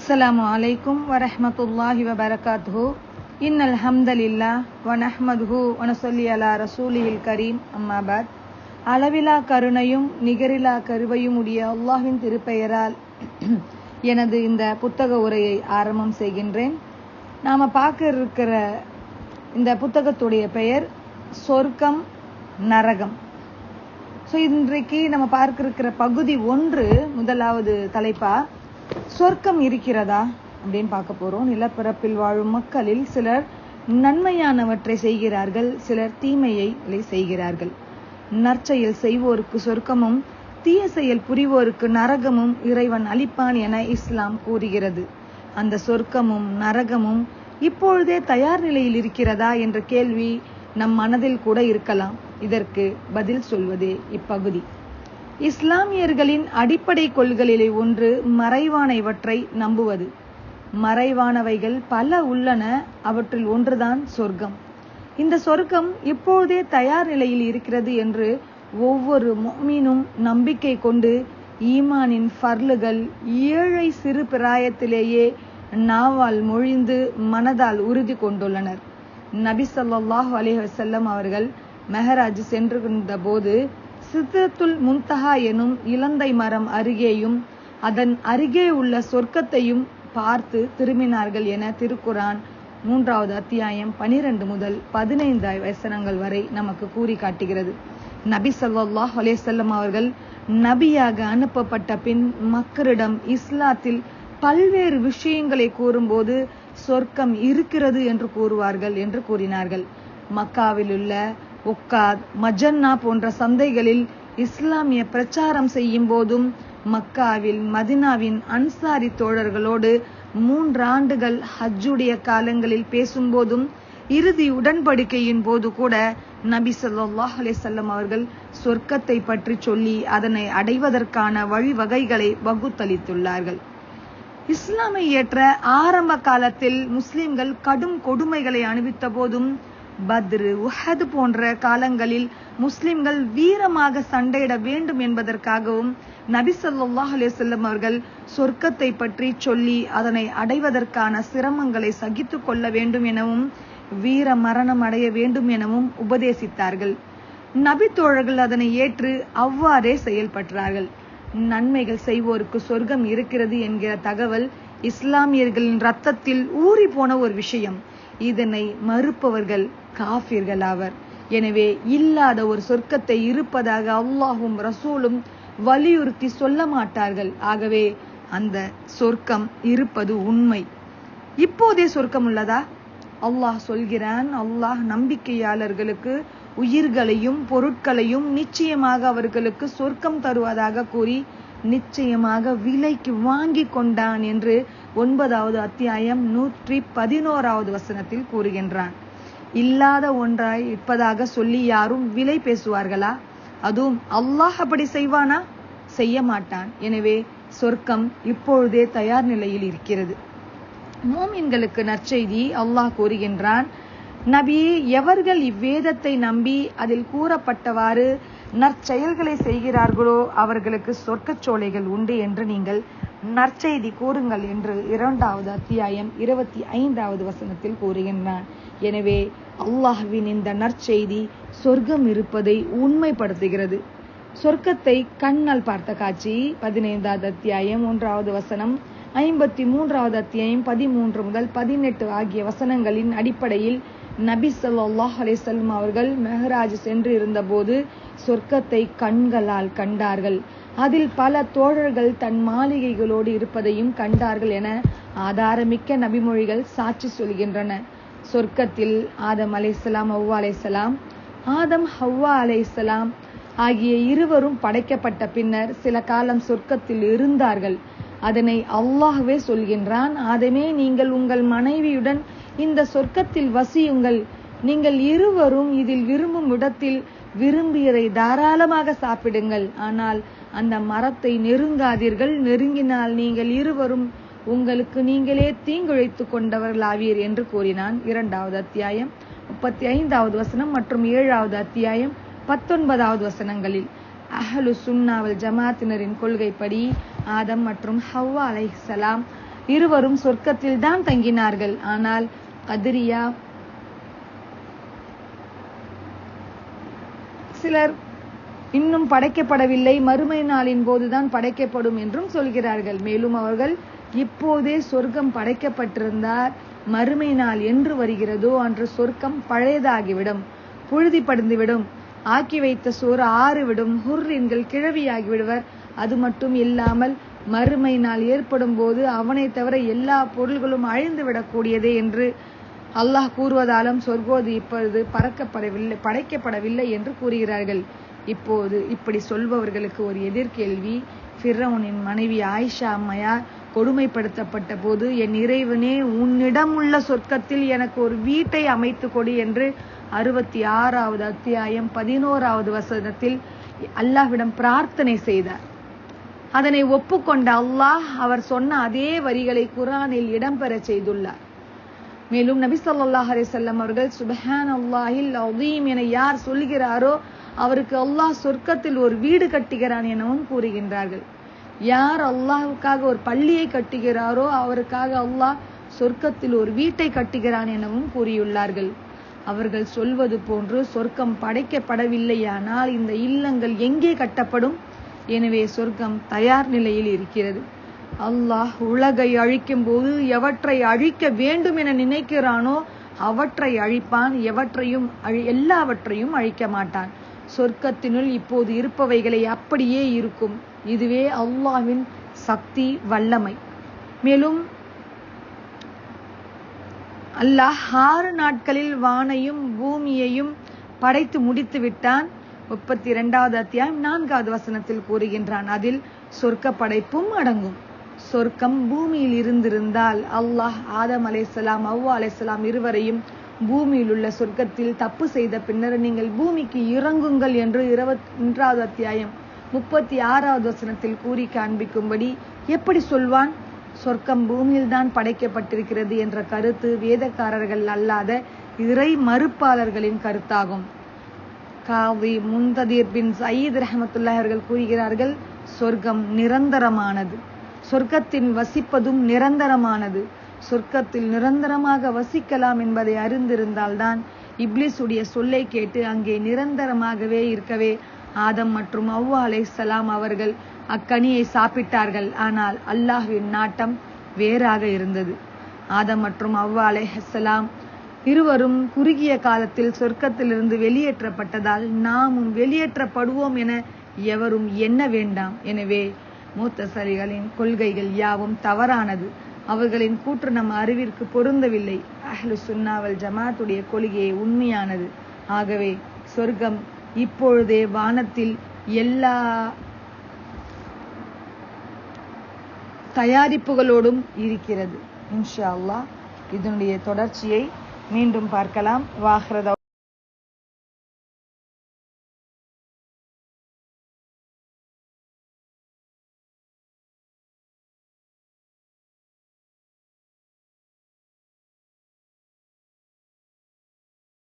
السلام عليكم ورحمة الله وبركاته إن الحمد لله ونحمده ونصلي على رسوله الكريم أما بعد அளவிலா கருணையும் நிகரிலா கருவையும் உடைய அல்லாஹ்வின் திருப்பெயரால் எனது இந்த புத்தக உரையை ஆரம்பம் செய்கின்றேன் நாம பார்க்க இருக்கிற இந்த புத்தகத்துடைய பெயர் சொர்க்கம் நரகம் ஸோ இன்றைக்கு நம்ம பார்க்க இருக்கிற பகுதி ஒன்று முதலாவது தலைப்பா சொர்க்கம் இருக்கிறதா அப்படின்னு பார்க்க போறோம். நிலப்பரப்பில் வாழும் மக்களில் சிலர் நன்மையானவற்றை செய்கிறார்கள் சிலர் தீமையை செய்கிறார்கள். நற்செயல் செய்வோருக்கு சொர்க்கமும் தீய செயல் புரிவோருக்கு நரகமும் இறைவன் அளிப்பான் என இஸ்லாம் கூறுகிறது. அந்த சொர்க்கமும் நரகமும் இப்பொழுதே தயார் நிலையில் இருக்கிறதா என்ற கேள்வி நம் மனதில் கூட இருக்கலாம். இதற்கு பதில் சொல்வதே இப்பகுதி. இஸ்லாமியர்களின் அடிப்படை கொள்களிலே ஒன்று மறைவானவற்றை நம்புவது. மறைவானவைகள் பல உள்ளன அவற்றில் ஒன்றுதான் சொர்க்கம். இந்த சொர்க்கம் இப்போதே தயார் நிலையில் இருக்கிறது என்று ஒவ்வொரு மொமீனும் நம்பிக்கை கொண்டு ஈமானின் ஃபர்லுகள் ஏழை சிறு பிராயத்திலேயே நாவால் மொழிந்து மனதால் உறுதி கொண்டுள்ளனர். நபி ஸல்லல்லாஹு அலைஹி அவர்கள் மெஹராஜ் சென்றிருந்த போது சித்தத்துல் முன்தஹா எனும் இலந்தை மரம் அருகேயும் அதன் அருகே உள்ள சொர்க்கத்தையும் பார்த்து திரும்பினார்கள் என திருக்குரான் மூன்றாவது அத்தியாயம் பனிரெண்டு முதல் பதினைந்து வசனங்கள் வரை நமக்கு கூறி காட்டுகிறது. நபி சல்லாஹ் அலேசல்லம் அவர்கள் நபியாக அனுப்பப்பட்ட பின் மக்களிடம் இஸ்லாத்தில் பல்வேறு விஷயங்களை கூறும்போது சொர்க்கம் இருக்கிறது என்று கூறுவார்கள் என்று கூறினார்கள். மக்காவில் உள்ள ஒக்காத் மஜன்னா போன்ற சந்தைகளில் இஸ்லாமிய பிரச்சாரம் செய்யும் போதும் மக்காவில் மதினாவின் அன்சாரி தோழர்களோடு மூன்றாண்டுகள் ஹஜ்ஜுடைய காலங்களில் பேசும்போதும் இறுதி உடன்படிக்கையின் போது கூட நபி சொல்லாஹ் அலிசல்லம் அவர்கள் சொர்க்கத்தை பற்றி சொல்லி அதனை அடைவதற்கான வழிவகைகளை வகுத்தளித்துள்ளார்கள். இஸ்லாமை ஏற்ற ஆரம்ப காலத்தில் முஸ்லிம்கள் கடும் கொடுமைகளை அணிவித்த போதும் பத்ரு உஹது போன்ற காலங்களில் முஸ்லிம்கள் வீரமாக சண்டையிட வேண்டும் என்பதற்காகவும் நபி சொல்லாஹ் அலிசல்லம் அவர்கள் சொர்க்கத்தை பற்றி சொல்லி அதனை அடைவதற்கான சிரமங்களை சகித்து கொள்ள வேண்டும் எனவும் வீர மரணம் அடைய வேண்டும் எனவும் உபதேசித்தார்கள். நபி தோழர்கள் அதனை ஏற்று அவ்வாறே செயல்பட்டார்கள். நன்மைகள் செய்வோருக்கு சொர்க்கம் இருக்கிறது என்கிற தகவல் இஸ்லாமியர்களின் ரத்தத்தில் ஊறி போன ஒரு விஷயம். இதனை மறுப்பவர்கள் காஃபிர்கள் ஆவர். எனவே இல்லாத ஒரு சொர்க்கத்தை இருப்பதாக அல்லாஹும் ரசூலும் வலியுறுத்தி சொல்ல மாட்டார்கள். ஆகவே அந்த சொர்க்கம் இருப்பது உண்மை. இப்போதே சொர்க்கம் உள்ளதா? அல்லாஹ் சொல்கிறான் அல்லாஹ் நம்பிக்கையாளர்களுக்கு உயிர்களையும் பொருட்களையும் நிச்சயமாக அவர்களுக்கு சொர்க்கம் தருவதாக கூறி நிச்சயமாக விலைக்கு வாங்கி கொண்டான் என்று ஒன்பதாவது அத்தியாயம் நூற்றி பதினோராவது வசனத்தில் கூறுகின்றான். இல்லாத ஒன்றாய் இருப்பதாக சொல்லி யாரும் விலை பேசுவார்களா? அதுவும் அல்லாஹ் அப்படி செய்வானா? செய்ய மாட்டான். எனவே சொர்க்கம் இப்பொழுதே தயார் நிலையில் இருக்கிறது. மோமின்களுக்கு நற்செய்தி அல்லாஹ் கூறுகின்றான் நபி எவர்கள் இவ்வேதத்தை நம்பி அதில் கூறப்பட்டவாறு நற்செயல்களை செய்கிறார்களோ அவர்களுக்கு சொர்க்கச் சோலைகள் உண்டு என்று நீங்கள் நற்செய்தி கூறுங்கள் என்று இரண்டாவது அத்தியாயம் இருபத்தி ஐந்தாவது வசனத்தில் கூறுகின்றான். எனவே அல்லாஹ்வின் இந்த நற்செய்தி சொர்க்கம் இருப்பதை உண்மைப்படுத்துகிறது. சொர்க்கத்தை கண்ணால் பார்த்த காட்சி பதினைந்தாவது அத்தியாயம் ஒன்றாவது வசனம் ஐம்பத்தி மூன்றாவது அத்தியாயம் பதிமூன்று முதல் பதினெட்டு ஆகிய வசனங்களின் அடிப்படையில் நபி சொல்லாஹ் அலிசல்லம் அவர்கள் மெஹராஜ் சென்று இருந்தபோது சொர்க்கத்தை கண்களால் கண்டார்கள். அதில் பல தோழர்கள் தன் மாளிகைகளோடு இருப்பதையும் கண்டார்கள் என ஆதாரமிக்க நபிமொழிகள் சாட்சி சொல்கின்றன. சொர்க்கத்தில் ஆதம் அலைசலாம் ஹவ்வா அலைசலாம் ஆதம் ஹவ்வா அலைசலாம் ஆகிய இருவரும் படைக்கப்பட்ட பின்னர் சில காலம் சொர்க்கத்தில் இருந்தார்கள். அதனை அல்லாஹ்வே சொல்கின்றான் ஆதமே நீங்கள் உங்கள் மனைவியுடன் இந்த சொர்க்கத்தில் வசியுங்கள். நீங்கள் இருவரும் இதில் விரும்பும் இடத்தில் விரும்பியதை தாராளமாக சாப்பிடுங்கள். ஆனால் அந்த மரத்தை நெருங்காதீர்கள். நெருங்கினால் நீங்கள் இருவரும் உங்களுக்கு நீங்களே தீங்குழைத்துக் கொண்டவர்களாவீர் என்று கூறினான் இரண்டாவது அத்தியாயம் முப்பத்தி ஐந்தாவது வசனம் மற்றும் ஏழாவது அத்தியாயம் பத்தொன்பதாவது வசனங்களில். அஹலு சுன்னாவல் ஜமாத்தினரின் கொள்கைப்படி ஆதம் மற்றும் ஹவ்வா சலாம் இருவரும் சொர்க்கத்தில் தான் தங்கினார்கள். ஆனால் கதிரியா சிலர் இன்னும் படைக்கப்படவில்லை. மறுமை நாளின் போதுதான் படைக்கப்படும் என்றும் சொல்கிறார்கள். மேலும் அவர்கள் இப்போதே சொர்க்கம் படைக்கப்பட்டிருந்தார். மறுமை நாள் என்று வருகிறதோ அன்று சொர்க்கம் பழையதாகிவிடும். புழுதி படிந்துவிடும் ஆக்கி வைத்த சோறு ஆறுவிடும். ஹுர்ரின்கள் கிழவியாகிவிடுவர். அது மட்டும் இல்லாமல் மறுமை நாள் ஏற்படும் போது அவனை தவிர எல்லா பொருள்களும் அழிந்து விடக்கூடியதே என்று அல்லாஹ் கூறுவதாலும் சொர்க்கோது இப்பொழுது பறக்கப்படவில்லை படைக்கப்படவில்லை என்று கூறுகிறார்கள். இப்போது இப்படி சொல்பவர்களுக்கு ஒரு எதிர்கேள்வி. ஃபிர்ரவுனின் மனைவி ஆயிஷா அம்மையார் கொடுமைப்படுத்தப்பட்ட போது என் இறைவனே உன்னிடம் உள்ள சொர்க்கத்தில் எனக்கு ஒரு வீட்டை அமைத்து கொடு என்று அறுபத்தி ஆறாவது அத்தியாயம் பதினோராவது வசனத்தில் அல்லாஹ்விடம் பிரார்த்தனை செய்தார். அதனை ஒப்புக்கொண்ட அல்லாஹ் அவர் சொன்ன அதே வரிகளை குரானில் இடம்பெற செய்துள்ளார். மேலும் நபி சொல்லாஹ் அலிசல்லம் அவர்கள் சுபஹான் அல்லாஹில் என யார் சொல்கிறாரோ அவருக்கு அல்லாஹ் சொர்க்கத்தில் ஒரு வீடு கட்டுகிறான் எனவும் கூறுகின்றார்கள். யார் அல்லாஹுக்காக ஒரு பள்ளியை கட்டுகிறாரோ அவருக்காக அல்லாஹ் சொர்க்கத்தில் ஒரு வீட்டை கட்டுகிறான் எனவும் கூறியுள்ளார்கள். அவர்கள் சொல்வது போன்று சொர்க்கம் படைக்கப்படவில்லையானால் இந்த இல்லங்கள் எங்கே கட்டப்படும்? எனவே சொர்க்கம் தயார் நிலையில் இருக்கிறது. அல்லாஹ் உலகை அழிக்கும் போது எவற்றை அழிக்க வேண்டும் என நினைக்கிறானோ அவற்றை அழிப்பான். எவற்றையும் அழி எல்லாவற்றையும் அழிக்க மாட்டான். சொர்க்கத்தினுள் இப்போது இருப்பவைகளை அப்படியே இருக்கும். இதுவே அல்லாவின் சக்தி வல்லமை. மேலும் அல்லாஹ் ஆறு நாட்களில் வானையும் பூமியையும் படைத்து முடித்து விட்டான். முப்பத்தி இரண்டாவது அத்தியாயம் நான்காவது வசனத்தில் கூறுகின்றான். அதில் சொர்க்க படைப்பும் அடங்கும். சொர்க்கம் பூமியில் இருந்திருந்தால் அல்லாஹ் ஆதம் அலைசலாம் அவ்வா அலைசலாம் இருவரையும் பூமியில் உள்ள சொர்க்கத்தில் தப்பு செய்த பின்னர் நீங்கள் பூமிக்கு இறங்குங்கள் என்று இருபத்தொன்றாவது அத்தியாயம் முப்பத்தி ஆறாவது வசனத்தில் கூறி காண்பிக்கும்படி எப்படி சொல்வான்? சொர்க்கம் பூமியில் தான் படைக்கப்பட்டிருக்கிறது என்ற கருத்து வேதக்காரர்கள் அல்லாத இறை மறுப்பாளர்களின் கருத்தாகும். காவி முந்ததீர் பின் சயீத் ரஹமத்துல்லா அவர்கள் கூறுகிறார்கள் சொர்க்கம் நிரந்தரமானது. சொர்க்கத்தின் வசிப்பதும் நிரந்தரமானது. சொர்க்கத்தில் நிரந்தரமாக வசிக்கலாம் என்பதை அறிந்திருந்தால்தான் இப்லிஸுடைய சொல்லை கேட்டு அங்கே நிரந்தரமாகவே இருக்கவே. ஆதம் மற்றும் அவ்வா அலைசலாம் அவர்கள் அக்கனியை சாப்பிட்டார்கள். ஆனால் அல்லாஹின் நாட்டம் வேறாக இருந்தது. ஆதம் மற்றும் அவ்வா அலைஹலாம் இருவரும் குறுகிய காலத்தில் சொர்க்கத்திலிருந்து வெளியேற்றப்பட்டதால் நாமும் வெளியேற்றப்படுவோம் என எவரும் எண்ண வேண்டாம். எனவே மூத்த சரிகளின் கொள்கைகள் யாவும் தவறானது. அவர்களின் கூற்று நம் அறிவிற்கு பொருந்தவில்லை. அஹ்லு சுன்னாவல் ஜமாத்துடைய கொள்கையை உண்மையானது. ஆகவே சொர்க்கம் இப்பொழுதே வானத்தில் எல்லா தயாரிப்புகளோடும் இருக்கிறது. இன்ஷா அல்லாஹ் இதனுடைய தொடர்ச்சியை மீண்டும் பார்க்கலாம். வாஹ்ரதா